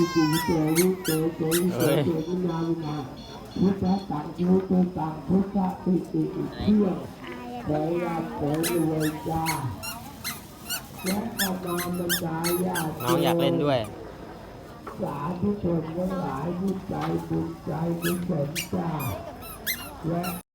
ปิจิเตวิเตเตวิเตเตวิญญาวินาพุทธะตังพุทธะตังพุทธะปิติเที่ยงขอรับขอรวยจ้าและก็มาบรรดาญาติน้องอยากเล่นด้วย สาธุชนทั้งหลายบุญใจบุญใจบุญสนจ้าและ